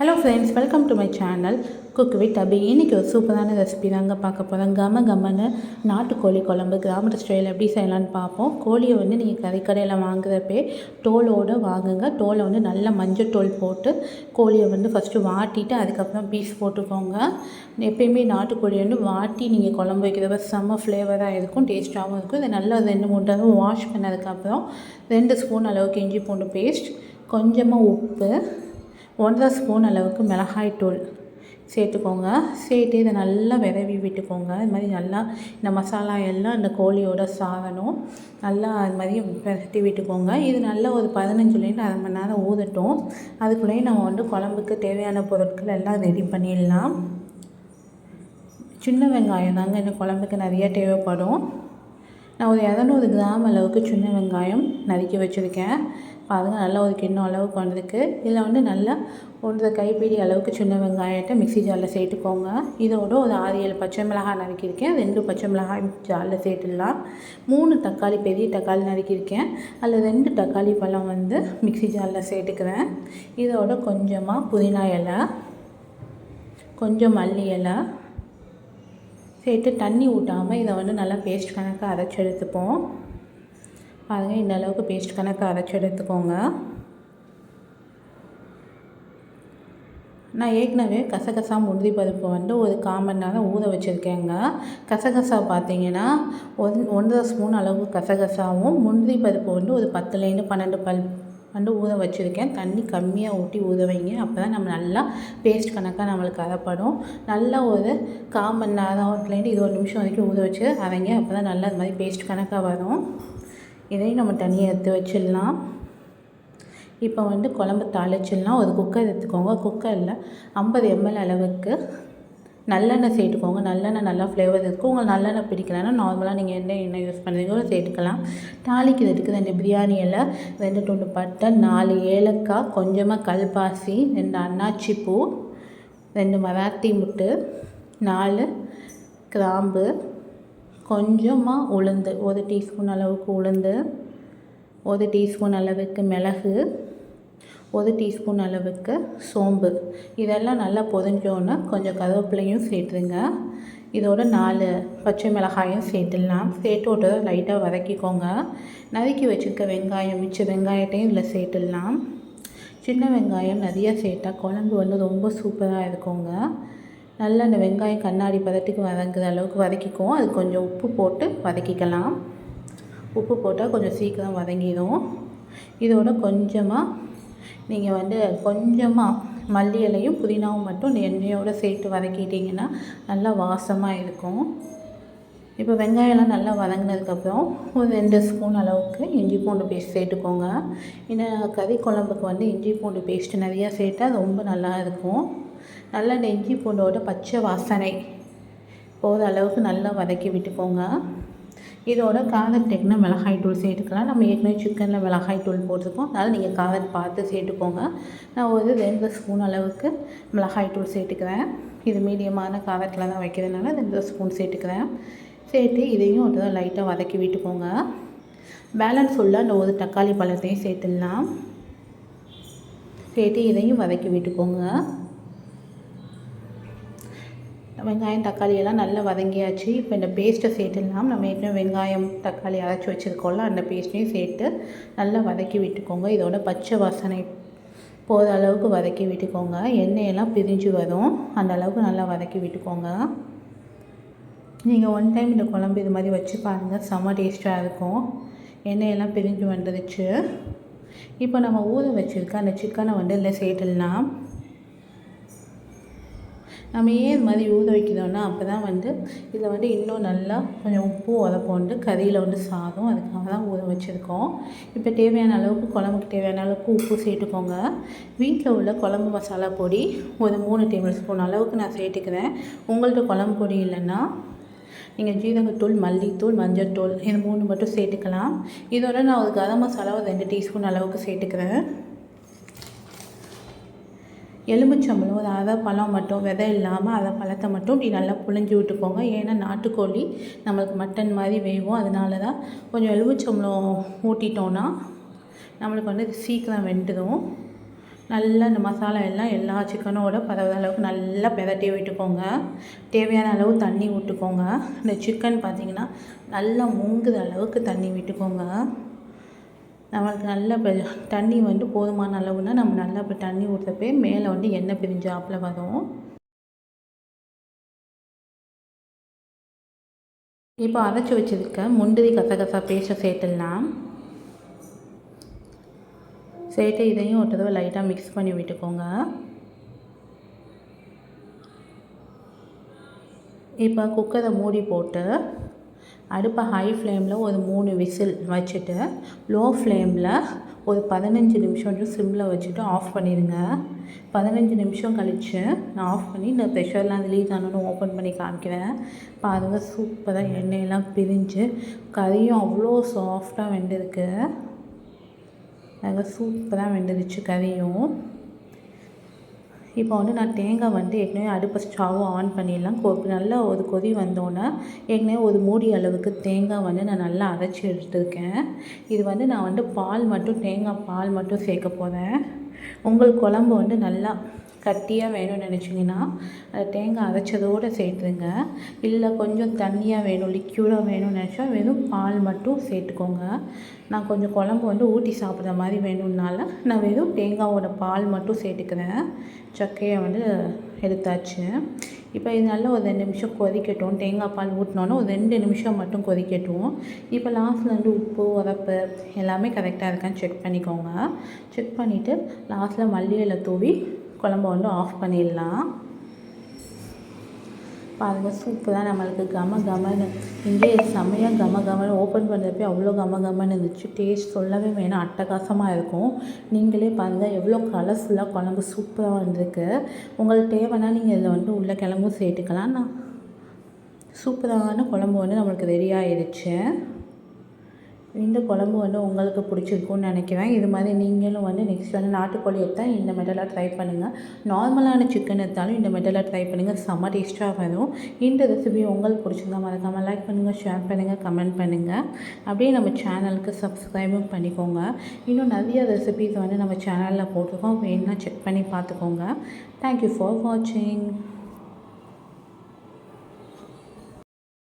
Hello friends welcome to my channel cook with Abi இன்றைக்கி ஒரு சூப்பரான ரெசிபி தாங்க பார்க்க போகிறோம் கம கம்மன்னு நாட்டுக்கோழி குழம்பு கிராமத்து ஸ்டைல் எப்படி செய்யலான்னு பார்ப்போம். கோழியை வந்து நீங்கள் கறிக்கடையில் வாங்குறப்பே தோலோடு வாங்குங்க. தோலை வந்து நல்லா மஞ்சள் தோல் போட்டு கோழியை வந்து ஃபஸ்ட்டு வாட்டிட்டு அதுக்கப்புறம் பீஸ் போட்டுக்கோங்க. எப்பயுமே நாட்டுக்கோழி வந்து வாட்டி நீங்கள் குழம்பு வைக்கிறப்ப செம்ம ஃப்ளேவராக இருக்கும் டேஸ்ட்டாகவும் இருக்கும். இதை நல்லா ரெண்டு மூணு தடவை வாஷ் பண்ணதுக்கப்புறம் ரெண்டு ஸ்பூன் அளவுக்கு இஞ்சி பூண்டு பேஸ்ட் கொஞ்சமாக உப்பு ஒன்றரை ஸ்பூன் அளவுக்கு மிளகாய் தூள் சேர்த்துக்கோங்க. சேர்த்து இதை நல்லா விரவி விட்டுக்கோங்க. இது மாதிரி நல்லா இந்த மசாலா எல்லாம் இந்த கோழியோட சாகணும். நல்லா அது மாதிரி விரட்டி விட்டுக்கோங்க. இது நல்லா ஒரு பதினஞ்சுலேருந்து அரை மணி நேரம் ஊதட்டும் அதுக்குள்ளேயே நம்ம வந்து குழம்புக்கு தேவையான பொருட்கள் எல்லாம் ரெடி பண்ணிடலாம். சின்ன வெங்காயம் தாங்க இந்த குழம்புக்கு நிறைய தேவைப்படும். நான் ஒரு இரநூறு கிராம் அளவுக்கு சின்ன வெங்காயம் நறுக்கி வச்சுருக்கேன். பாருங்கள் நல்லா ஒரு கிண்ணம் அளவுக்கு வந்திருக்கு இதில் வந்து நல்லா ஒன்றரை கைப்பிடி அளவுக்கு சின்ன வெங்காயத்தை மிக்ஸி ஜாரில் சேர்த்துக்கோங்க. இதோட ஒரு ஆறு ஏழு பச்சை மிளகாய் நறுக்கியிருக்கேன். ரெண்டு பச்சை மிளகாய் ஜாரில் சேர்த்துடலாம். மூணு தக்காளி பெரிய தக்காளி நறுக்கியிருக்கேன். அதில் ரெண்டு தக்காளி பழம் வந்து மிக்ஸி ஜாரில் சேர்த்துக்கிறேன். இதோட கொஞ்சமாக புதினா இலை கொஞ்சம் மல்லி இலை சேர்த்து தண்ணி ஊட்டாமல் இதை வந்து நல்லா பேஸ்ட் கணக்காக அரைச்சி எடுத்துப்போம். பாருங்கள் இந்த அளவுக்கு பேஸ்ட் கணக்கு அரைச்சி எடுத்துக்கோங்க. நான் ஏற்கனவே கசகசா முந்திரி பருப்பு வந்து ஒரு கால் நேரம் ஊற வச்சுருக்கேங்க. கசகசா பார்த்தீங்கன்னா ஒன் ஒன்றரை ஸ்பூன் அளவு கசகசாவும் முந்திரி பருப்பு வந்து ஒரு பத்துலேருந்து பன்னெண்டு பல் வந்து ஊற வச்சுருக்கேன். தண்ணி கம்மியாக ஊற்றி ஊற வைங்க. அப்போ தான் நம்ம நல்லா பேஸ்ட் கணக்காக நம்மளுக்கு அரைப்படும். நல்லா ஒரு கால் மணி நேரத்துலேருந்து இருபது நிமிஷம் வரைக்கும் ஊற வச்சு அரைங்க. அப்போ தான் நல்லா அது மாதிரி பேஸ்ட் கணக்காக வரும். இதையும் நம்ம தனியாக எடுத்து வச்சிடலாம். இப்போ வந்து குழம்பு தாளிச்சிடலாம். ஒரு குக்கர் எடுத்துக்கோங்க. குக்கரில் ஐம்பது எம்எல் அளவுக்கு நல்லெண்ணெய் சேர்த்துக்கோங்க. நல்லெண்ணெய் நல்லா ஃப்ளேவர் இருக்கும் உங்களுக்கு நல்லெண்ணெய் பிடிக்கலன்னா நார்மலாக நீங்கள் என்ன எண்ணெய் யூஸ் பண்ணுறீங்களோ சேர்த்துக்கலாம். தாளிக்கிறதுக்கு ரெண்டு பிரியாணி இலை ரெண்டு துண்டு பட்டை நாலு ஏலக்காய் கொஞ்சமாக கல்பாசி ரெண்டு அன்னாச்சி பூ ரெண்டு மராத்தி முட்டு நாலு கிராம்பு கொஞ்சமாக உளுந்து ஒரு டீஸ்பூன் அளவுக்கு உளுந்து ஒரு டீஸ்பூன் அளவுக்கு மிளகு ஒரு டீஸ்பூன் அளவுக்கு சோம்பு. இதெல்லாம் நல்லா பொரிஞ்சோன்னே கொஞ்சம் கருவேப்பிலையும் சேர்த்துருங்க. இதோட நாலு பச்சை மிளகாயும் சேர்த்துடலாம். சேர்த்து விட்டு லைட்டாக வதக்கிக்கோங்க. நறுக்கி வச்சுருக்க வெங்காயம் மிச்ச வெங்காயத்தையும் இதில் சேர்த்துடலாம். சின்ன வெங்காயம் நிறையா சேர்த்தா குழம்பு வந்து ரொம்ப சூப்பராக இருக்குங்க. நல்லா அந்த வெங்காயம் கண்ணாடி பதத்துக்கு வதங்குற அளவுக்கு வதக்கிக்குவோம். அது கொஞ்சம் உப்பு போட்டு வதக்கிக்கலாம். உப்பு போட்டால் கொஞ்சம் சீக்கிரம் வதங்கிடும். இதோட கொஞ்சமாக நீங்கள் வந்து கொஞ்சமாக மல்லி இலையும் புதினாவும் மட்டும் எண்ணெயோடு சேர்த்து வதக்கிட்டிங்கன்னா நல்லா வாசமாக இருக்கும். இப்போ வெங்காயம்லாம் நல்லா வதங்கினதுக்கப்புறம் ஒரு ரெண்டு ஸ்பூன் அளவுக்கு இஞ்சி பூண்டு பேஸ்ட் சேர்த்துக்கோங்க. இந்த கறி குழம்புக்கு வந்து இஞ்சி பூண்டு பேஸ்ட்டு நிறையா சேர்த்தா ரொம்ப நல்லா இருக்கும். நல்லா நெஞ்சி பூண்டோட பச்சை வாசனை. போகிற அளவுக்கு நல்லா வதக்கி விட்டுக்கோங்க. இதோட காரத்துக்குனா மிளகாய் தூள் சேர்த்துக்கலாம். நம்ம ஏற்கனவே சிக்கனில் மிளகாய் தூள் போட்டிருக்கோம். அதனால் நீங்கள் காரம் பார்த்து சேர்த்துக்கோங்க. நான் ஒரு ரெண்டு ஸ்பூன் அளவுக்கு மிளகாய் தூள் சேர்த்துக்கிறேன். இது மீடியமான காரத்தில் தான் வைக்கிறதுனால ரெண்டு ஸ்பூன் சேர்த்துக்கிறேன். சேர்த்து இதையும் ஒரு லைட்டாக வதக்கி விட்டுக்கோங்க. பேலன்ஸ் ஃபுல்லாக அந்த ஒரு தக்காளி பழத்தையும் சேர்த்துடலாம். சேர்த்து இதையும் வதக்கி விட்டுக்கோங்க. வெங்காயம் தக்காளி எல்லாம் நல்லா வதங்கியாச்சு. இப்போ இந்த பேஸ்ட்டை சேர்த்துடலாம் நம்ம ஏற்கனவே வெங்காயம் தக்காளி அரைச்சி வச்சுருக்கோம்ல அந்த பேஸ்ட்டையும் சேர்த்து நல்லா வதக்கி விட்டுக்கோங்க. இதோட பச்சை வாசனை போகிற அளவுக்கு வதக்கி விட்டுக்கோங்க. எண்ணெயெல்லாம் பிரிஞ்சு வரும். அந்த அளவுக்கு நல்லா வதக்கி விட்டுக்கோங்க. நீங்கள் ஒன் டைம் இந்த குழம்பு இது மாதிரி வச்சு பாருங்கள் செம்ம டேஸ்ட்டாக இருக்கும். எண்ணெயெல்லாம் பிரிஞ்சு வந்துடுச்சு இப்போ நம்ம ஊற வச்சுருக்க அந்த சிக்கனை வந்து இல்லை சேர்த்துடலாம். நம்ம ஏன் இது மாதிரி ஊற வைக்கிறோன்னா அப்போ தான் வந்து இதில் வந்து இன்னும் நல்லா கொஞ்சம் உப்பு உரப்பு வந்து கறியில் வந்து சாதம் அதுக்காக தான் ஊற வச்சுருக்கோம். இப்போ தேவையான அளவுக்கு குழம்புக்கு தேவையான அளவுக்கு உப்பு சேர்த்துக்கோங்க. வீட்டில் உள்ள குழம்பு மசாலா பொடி ஒரு மூணு டேபிள் ஸ்பூன் அளவுக்கு நான் சேர்த்துக்கிறேன். உங்கள்கிட்ட குழம்பு பொடி இல்லைன்னா நீங்கள் ஜீரகத்தூள் மல்லித்தூள் மஞ்சள் தூள் இது மூணு மட்டும் சேர்த்துக்கலாம். இதோட நான் ஒரு கரம் மசாலா ஒரு ரெண்டு டீஸ்பூன் அளவுக்கு சேர்த்துக்கிறேன். எலுமிச்சம்பழம் ஒரு அரை பழம் மட்டும் விதை இல்லாமல் அரை பழத்தை மட்டும் இப்படி நல்லா புழிஞ்சு விட்டுக்கோங்க. ஏன்னா நாட்டுக்கோழி நம்மளுக்கு மட்டன் மாதிரி வேகும். அதனால தான் கொஞ்சம் எலுமிச்சம்பழம் ஊட்டிட்டோன்னா நம்மளுக்கு வந்து சீக்கிரம் வெந்துடும். நல்லா இந்த மசாலா எல்லாம் எல்லா சிக்கனோட பதவித அளவுக்கு நல்லா பிரட்டி விட்டுக்கோங்க. தேவையான அளவு தண்ணி விட்டுக்கோங்க இந்த சிக்கன் பார்த்திங்கன்னா நல்லா மூங்குற அளவுக்கு தண்ணி விட்டுக்கோங்க. நம்மளுக்கு நல்ல இப்போ தண்ணி வந்து போதுமான அளவுனா நம்ம நல்லா இப்போ தண்ணி ஊற்றப்பே மேலே வந்து எண்ணெய் பிரிஞ்சாப்பில் வரும். இப்போ அரைச்சி வச்சுருக்க முந்திரி கசகசா பேஸ்ட்டை சேர்த்துடலாம். சேர்த்து இதையும் ஒரு தடவை லைட்டாக மிக்ஸ் பண்ணி விட்டுக்கோங்க. இப்போ குக்கரை மூடி போட்டு அடுப்பை ஹை ஃப்ளேமில் ஒரு மூணு விசில் வச்சுட்டு லோ ஃப்ளேமில் ஒரு பதினஞ்சு நிமிஷம் வந்து சிம்மில் வச்சுட்டு ஆஃப் பண்ணிடுங்க. பதினஞ்சு நிமிஷம் கழித்து நான் ஆஃப் பண்ணி இந்த ப்ரெஷர்லாம் ரிலீஸ் ஆனோன்னு ஓப்பன் பண்ணி காமிக்கிறேன். பாருங்கள் சூப்பராக எண்ணெயெல்லாம் பிரிஞ்சு கறியும் அவ்வளோ சாஃப்டாக வெந்திருக்கு. நாங்கள் சூப்பராக வெந்துருச்சு கறியும். இப்போ வந்து நான் தேங்காய் வந்து ஏற்கனவே அடுப்பு ஸ்டவ்வை ஆன் பண்ணிடலாம். கொ நல்லா ஒரு கொதி வந்தோன்னே ஏற்கனவே ஒரு மூடி அளவுக்கு தேங்காய் வந்து நான் நல்லா அரைச்சி எடுத்துருக்கேன். இது வந்து நான் வந்து பால் மட்டும் தேங்காய் பால் மட்டும் சேர்க்க போகிறேன் உங்கள் குழம்பு வந்து நல்லா கட்டியாக வேணும்னு நினச்சிங்கன்னா அதை தேங்காய் அரைச்சதோடு சேர்த்துருங்க இல்லை கொஞ்சம் தண்ணியாக வேணும் லிக்யூடாக வேணும்னு நினச்சா வெறும் பால் மட்டும் சேர்த்துக்கோங்க. நான் கொஞ்சம் குழம்பு வந்து ஊற்றி சாப்பிட்ற மாதிரி வேணும்னால நான் வெறும் தேங்காவோட பால் மட்டும் சேர்த்துக்கிறேன். சக்கையை வந்து எடுத்தாச்சு. இப்போ இது நல்லா ஒரு ரெண்டு நிமிஷம் கொதிக்கட்டும். தேங்காய் பால் ஊற்றினோன்னா ஒரு ரெண்டு நிமிஷம் மட்டும் கொதிக்கட்டும். இப்போ லாஸ்ட்டில் வந்து உப்பு உரப்பு எல்லாமே கரெக்டாக இருக்கான்னு செக் பண்ணிக்கோங்க. செக் பண்ணிவிட்டு லாஸ்ட்டில் மல்லி இலை தூவி குழம்ப வந்து ஆஃப் பண்ணிடலாம். பாருங்கள் சூப்பராக நம்மளுக்கு கம கமன்னு. இங்கே செம்மையாக கம கமன்னு ஓப்பன் பண்ணுறப்பே அவ்வளோ கம கமன்னு இருந்துச்சு. டேஸ்ட் சொல்லவே வேணாம் அட்டகாசமாக இருக்கும். நீங்களே பாருங்கள் எவ்வளோ கலர்ஃபுல்லாக குழம்பு சூப்பராக வந்திருக்கு. உங்களுக்கு தேவைன்னா நீங்கள் இதில் வந்து உள்ள கிழங்கும் சேர்த்துக்கலாம். நான் சூப்பரான குழம்பு வந்து நம்மளுக்கு ரெடி ஆயிடுச்சு. இந்த குழம்பு வந்து உங்களுக்கு பிடிச்சிருக்கும்னு நினைக்கிறேன். இது மாதிரி நீங்களும் வந்து நெக்ஸ்ட் வந்து நாட்டுக்கோழி எடுத்தால் இந்த மெட்டலாக ட்ரை பண்ணுங்கள் நார்மலான சிக்கன் எடுத்தாலும் இந்த மெட்டலாக ட்ரை பண்ணுங்கள் செம்ம டேஸ்ட்டாக வரும். இந்த ரெசிபி உங்களுக்கு பிடிச்சிருந்தா மறக்காமல் லைக் பண்ணுங்கள் ஷேர் பண்ணுங்கள் கமெண்ட் பண்ணுங்கள் அப்படியே நம்ம சேனலுக்கு சப்ஸ்கிரைபும் பண்ணிக்கோங்க. இன்னும் நிறைய ரெசிபிஸ் வந்து நம்ம சேனலில் போட்டிருக்கோம். வேணுன்னா செக் பண்ணி பார்த்துக்கோங்க. தேங்க்யூ ஃபார் வாட்சிங்